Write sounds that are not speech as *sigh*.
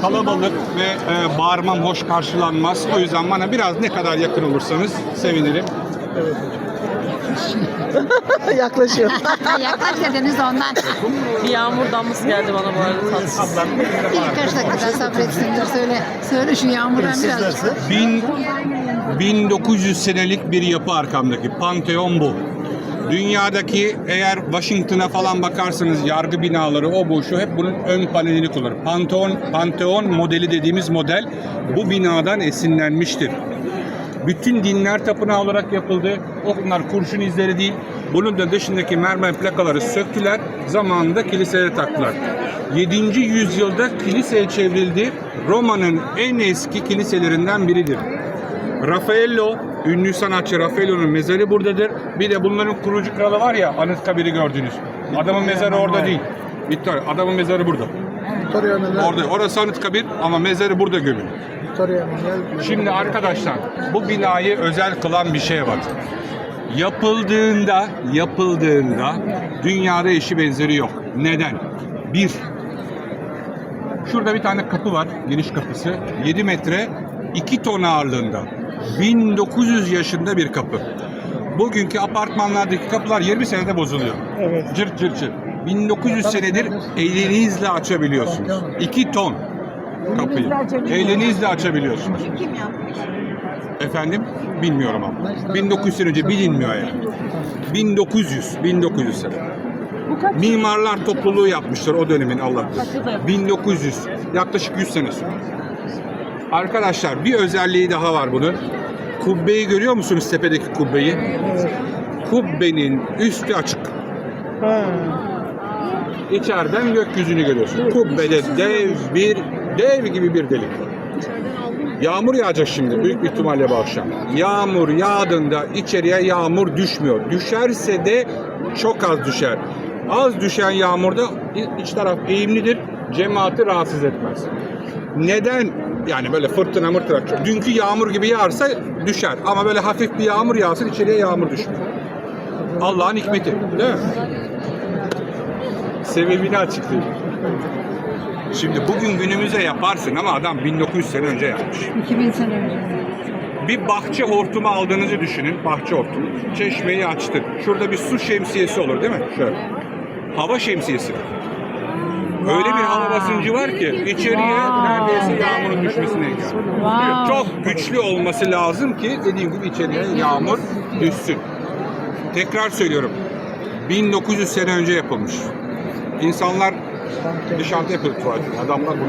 kalabalık ve e, bağırmam hoş karşılanmaz. O yüzden bana biraz ne kadar yakın olursanız sevinirim. *laughs* Yaklaşıyor. *laughs* Yaklaş dediniz ondan. bir yağmur damlası geldi bana bu arada tatsız. Bir birkaç dakika sabretsindir. Söyle, söyle şu yağmurdan biraz. Bin, 1900 senelik bir yapı arkamdaki. Panteon bu. Dünyadaki eğer Washington'a falan bakarsanız yargı binaları o bu şu hep bunun ön panelini kullanır. Panteon, Panteon modeli dediğimiz model bu binadan esinlenmiştir. Bütün dinler tapınağı olarak yapıldı. Onlar kurşun izleri değil. Bunun da dışındaki mermer plakaları söktüler. Zamanında kiliseye taktılar. 7. yüzyılda kiliseye çevrildi. Roma'nın en eski kiliselerinden biridir. Raffaello, ünlü sanatçı Raffaello'nun mezarı buradadır. Bir de bunların kurucu kralı var ya, Anıtkabir'i gördünüz. Adamın mezarı orada değil. Victoria, adamın mezarı burada. Victoria Emanuel. Orada. Orası Anıtkabir ama mezarı burada gömülü. Victoria Emanuel. Şimdi arkadaşlar bu binayı özel kılan bir şey var. Yapıldığında, yapıldığında dünyada eşi benzeri yok. Neden? Bir, şurada bir tane kapı var, giriş kapısı. 7 metre, 2 ton ağırlığında. 1900 yaşında bir kapı. Bugünkü apartmanlardaki kapılar 20 senede bozuluyor. Evet. Cırt cırt cırt. 1900 senedir elinizle açabiliyorsunuz. 2 ton kapıyı. Elinizle açabiliyorsunuz. Kim yapmış? Efendim? Bilmiyorum ama. 1900 sene önce bilinmiyor yani. 1900, 1900 sene. Mimarlar topluluğu yapmışlar o dönemin Allah bilir. 1900, yaklaşık 100 sene sonra. Arkadaşlar bir özelliği daha var bunun. Kubbeyi görüyor musunuz tepedeki kubbeyi? Kubbenin üstü açık. Ha. İçeriden gökyüzünü görüyorsun. Kubbede dev bir, dev gibi bir delik var. Yağmur yağacak şimdi büyük bir ihtimalle bu akşam. Yağmur yağdığında içeriye yağmur düşmüyor. Düşerse de çok az düşer. Az düşen yağmurda iç taraf eğimlidir. Cemaati rahatsız etmez. Neden? Yani böyle fırtına mırtına. Dünkü yağmur gibi yağarsa düşer. Ama böyle hafif bir yağmur yağsın içeriye yağmur düşmüyor. Allah'ın hikmeti. Değil mi? Sebebini açıklayayım. Şimdi bugün günümüze yaparsın ama adam 1900 sene önce yapmış. 2000 sene önce. Bir bahçe hortumu aldığınızı düşünün. Bahçe hortumu. Çeşmeyi açtık. Şurada bir su şemsiyesi olur değil mi? Şöyle. Hava şemsiyesi. Öyle bir hava basıncı var ki içeriye neredeyse yağmurun düşmesine engel. Çok güçlü olması lazım ki dediğim gibi içeriye yağmur düşsün. Tekrar söylüyorum. 1900 sene önce yapılmış. İnsanlar dışarıda yapıyor tuvalet. Adamlar bunu